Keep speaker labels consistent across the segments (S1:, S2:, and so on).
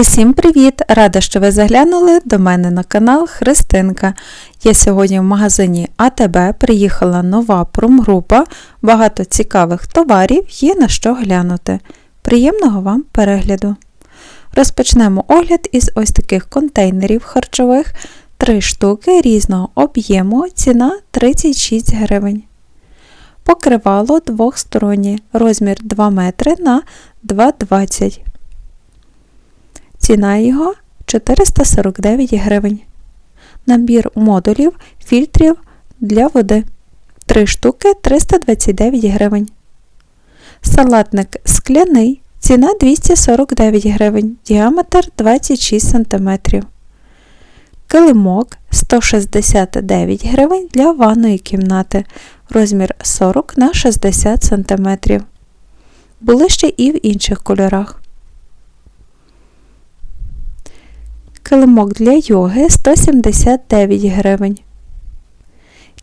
S1: Усім привіт! Рада, що ви заглянули до мене на канал Христинка. Я сьогодні в магазині АТБ приїхала нова промгрупа, багато цікавих товарів, є на що глянути. Приємного вам перегляду! Розпочнемо огляд із ось таких контейнерів харчових, 3 штуки різного об'єму, ціна 36 гривень. Покривало двохстороннє, розмір 2 метри на 2,20 Ціна його 449 гривень. Набір модулів фільтрів для води 3 штуки 329 гривень. Салатник скляний. Ціна 249 гривень, діаметр 26 см. Килимок 169 гривень для ванної кімнати, розмір 40 на 60 см. Були ще і в інших кольорах. Килимок для йоги 179 гривень.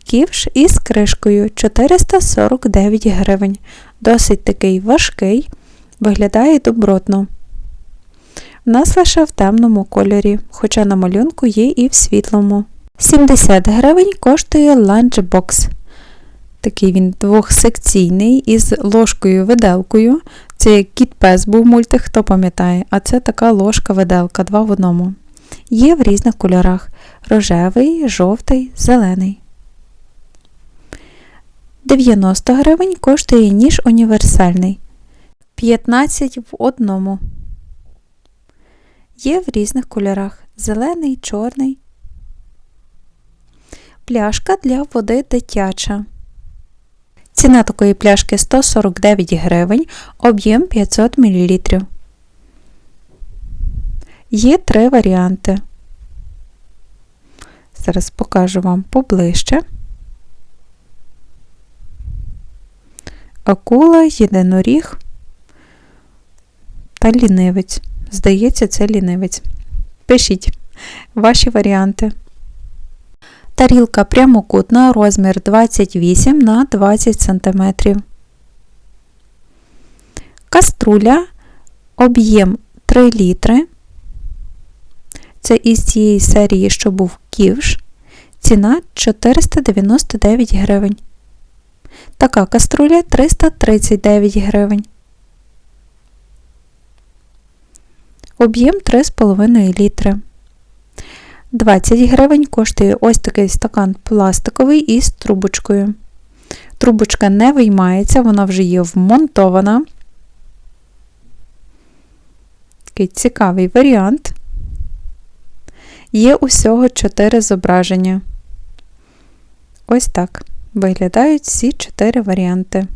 S1: Ківш із кришкою 449 гривень. Досить такий важкий, виглядає добротно. У нас лише в темному кольорі, хоча на малюнку є і в світлому. 70 гривень коштує ланчбокс. Такий він двохсекційний із ложкою-виделкою. Це як кіт пес був мультик, хто пам'ятає, а це така ложка-виделка, два в одному. Є в різних кольорах рожевий, жовтий, зелений. 90 гривень коштує ніж універсальний. 15 в одному. Є в різних кольорах зелений, чорний. Пляшка для води дитяча. Ціна такої пляшки 149 гривень, об'єм 500 мл. Є три варіанти. Зараз покажу вам поближче. Акула, єдиноріг та лінивець. Здається, це лінивець. Пишіть ваші варіанти. Тарілка прямокутна, розмір 28 на 20 см. Каструля, об'єм 3 літри. Це із цієї серії, що був ківш. Ціна 499 гривень. Така каструля 339 гривень. Об'єм 3,5 літри. 20 гривень коштує ось такий стакан пластиковий із трубочкою. Трубочка не виймається, вона вже є вмонтована. Такий цікавий варіант. Є усього 4 зображення. Ось так виглядають всі 4 варіанти.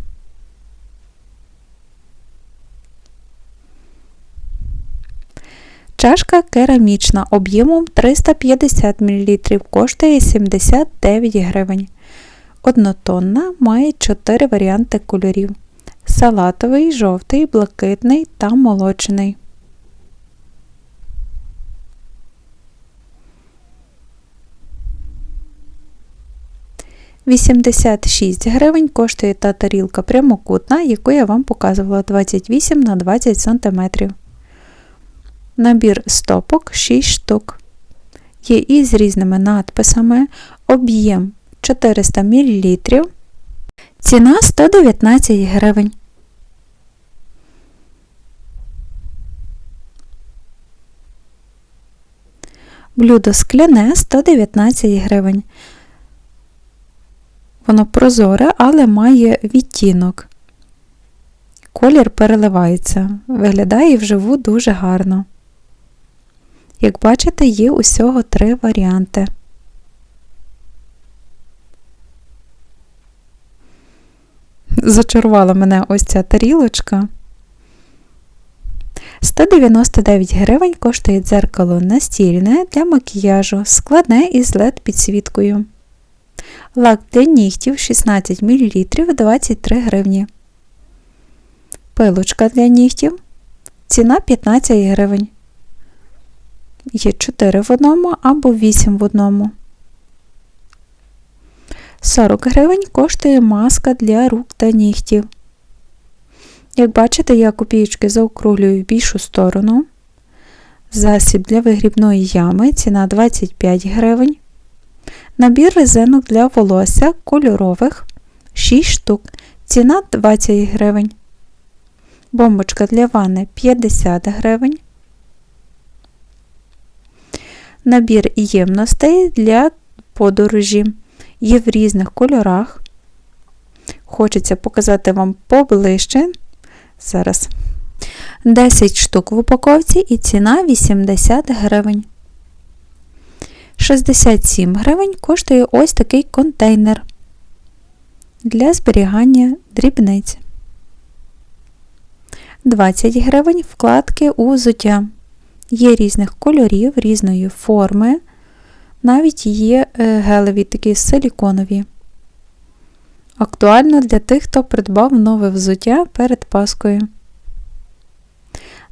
S1: Чашка керамічна об'ємом 350 мл коштує 79 гривень. Однотонна має 4 варіанти кольорів: салатовий, жовтий, блакитний та молочний. 86 гривень коштує та тарілка прямокутна, яку я вам показувала 28 на 20 см. Набір стопок 6 штук. Є і з різними надписами, об'єм 400 мл. Ціна 119 гривень. Блюдо скляне 119 гривень. Воно прозоре, але має відтінок. Колір переливається, виглядає вживу дуже гарно. Як бачите, є усього три варіанти. Зачарувала мене ось ця тарілочка. 199 гривень коштує дзеркало настільне для макіяжу, складне із led підсвіткою. Лак для нігтів 16 мл 23 гривні. Пилочка для нігтів. Ціна 15 гривень. Є 4 в одному або 8 в одному. 40 гривень коштує маска для рук та нігтів. Як бачите, я копійки заокруглюю в більшу сторону. Засіб для вигрібної ями ціна 25 гривень. Набір резинок для волосся кольорових 6 штук. Ціна 20 гривень. Бомбочка для ванни 50 гривень. Набір ємностей для подорожі. Є в різних кольорах. Хочеться показати вам поближче. Зараз 10 штук в упаковці і ціна 80 гривень. 67 гривень коштує ось такий контейнер для зберігання дрібниць. 20 гривень вкладки у взуття. Є різних кольорів, різної форми. Навіть є е, гелеві такі силіконові. Актуально для тих, хто придбав нове взуття перед Паскою.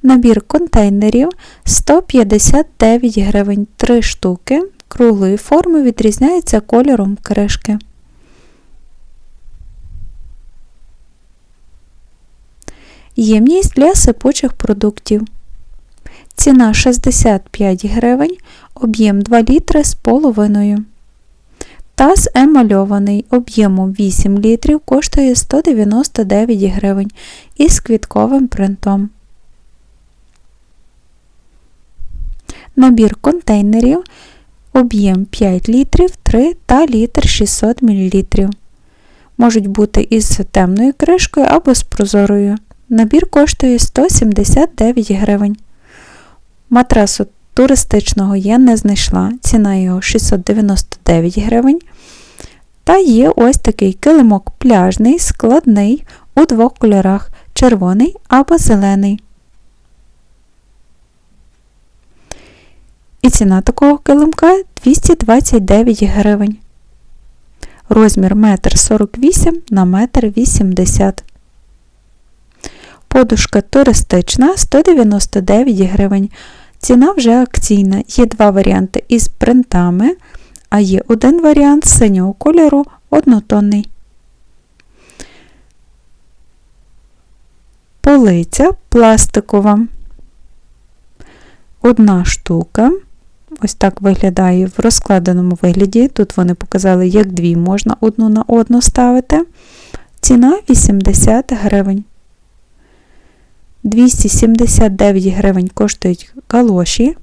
S1: Набір контейнерів 159 гривень 3 штуки. Круглої форми відрізняється кольором кришки. Ємність для сипучих продуктів. Ціна 65 гривень, об'єм 2 літри з половиною. Таз емальований об'ємом 8 літрів коштує 199 гривень із квітковим принтом. Набір контейнерів об'єм 5 літрів, 3 та літр 600 мл. Можуть бути із темною кришкою або з прозорою. Набір коштує 179 гривень. Матрасу туристичного я не знайшла, ціна його 699 гривень. Та є ось такий килимок пляжний, складний у двох кольорах червоний або зелений. І ціна такого килимка 229 гривень. Розмір 1,48 на 1,80 м. Подушка туристична 199 гривень. Ціна вже акційна. Є два варіанти із принтами, а є один варіант синього кольору однотонний. Полиця пластикова. Одна штука. Ось так виглядає в розкладеному вигляді. Тут вони показали, як дві можна одну на одну ставити. Ціна 80 гривень. 279 гривень коштують калоші.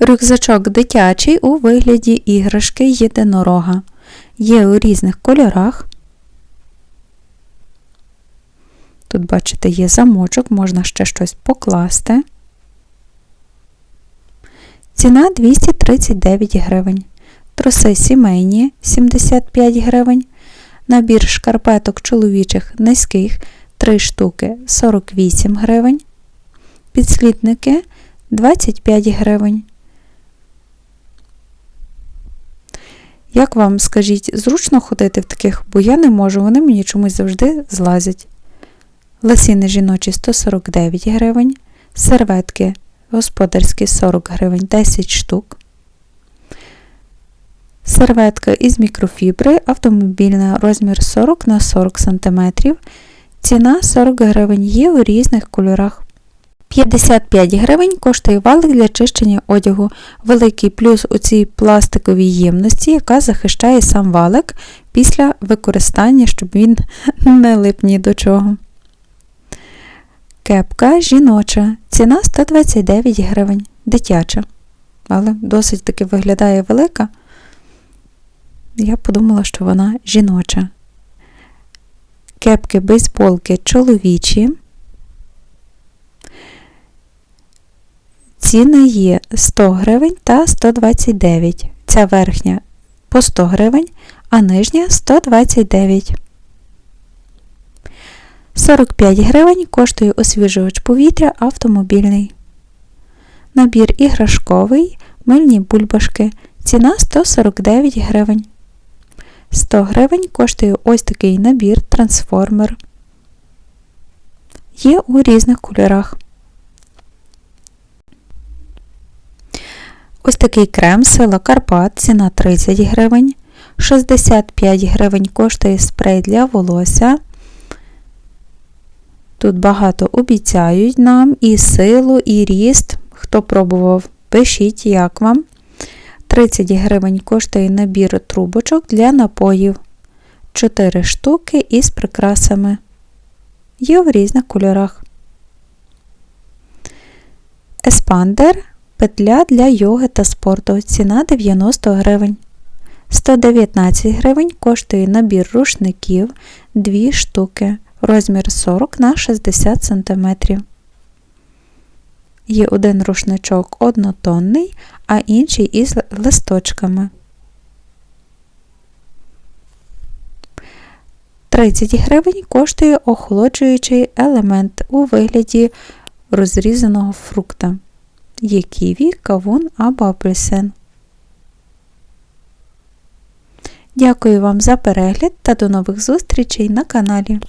S1: Рюкзачок дитячий у вигляді іграшки єдинорога. Є у різних кольорах. Тут, бачите, є замочок, можна ще щось покласти. Ціна 239 гривень. Троси сімейні 75 гривень. Набір шкарпеток чоловічих низьких 3 штуки 48 гривень. Підслідники 25 гривень. Як вам скажіть, зручно ходити в таких, бо я не можу, вони мені чомусь завжди злазять. Ласіни жіночі 149 гривень, серветки господарські 40 гривень 10 штук. Серветка із мікрофібри автомобільна розмір 40 на 40 см. Ціна 40 гривень є у різних кольорах. 55 гривень коштує валик для чищення одягу. Великий плюс у цій пластиковій ємності, яка захищає сам валик після використання, щоб він не лип ні до чого. Кепка жіноча. Ціна 129 гривень. Дитяча. Але досить таки виглядає велика. Я подумала, що вона жіноча. Кепки бейсболки чоловічі. Ціни є 100 гривень та 129. Ця верхня по 100 гривень, а нижня 129. 45 гривень коштує освіжувач повітря автомобільний. Набір іграшковий, мильні бульбашки. Ціна 149 гривень. 100 гривень коштує ось такий набір трансформер. Є у різних кольорах. Ось такий крем сила Карпат, ціна 30 гривень. 65 гривень коштує спрей для волосся. Тут багато обіцяють нам і силу, і ріст. Хто пробував, пишіть, як вам. 30 гривень коштує набір трубочок для напоїв. 4 штуки із прикрасами. Є в різних кольорах. Еспандер петля для йоги та спорту. Ціна 90 гривень. 119 гривень коштує набір рушників 2 штуки. Розмір 40 на 60 см. Є один рушничок однотонний, а інший із листочками. 30 гривень коштує охолоджуючий елемент у вигляді розрізаного фрукта. Є ківі, кавун або апельсин. Дякую вам за перегляд та до нових зустрічей на каналі.